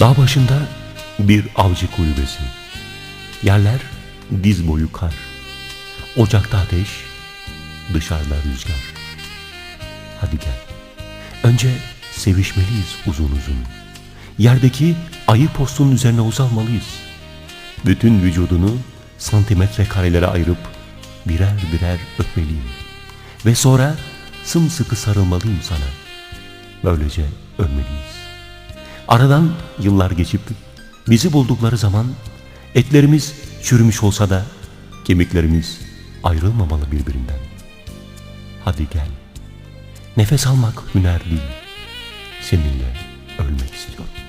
Dağ başında bir avcı kulübesi. Yerler diz boyu kar. Ocakta ateş, dışarıda rüzgar. Hadi gel. Önce sevişmeliyiz uzun uzun. Yerdeki ayı postunun üzerine uzanmalıyız. Bütün vücudunu santimetre karelere ayırıp birer birer öpmeliyim. Ve sonra sımsıkı sarılmalıyım sana. Böylece ölmeliyiz. Aradan yıllar geçip bizi buldukları zaman etlerimiz çürümüş olsa da kemiklerimiz ayrılmamalı birbirinden. Hadi gel. Nefes almak hüner değil. Seninle ölmek istiyorum.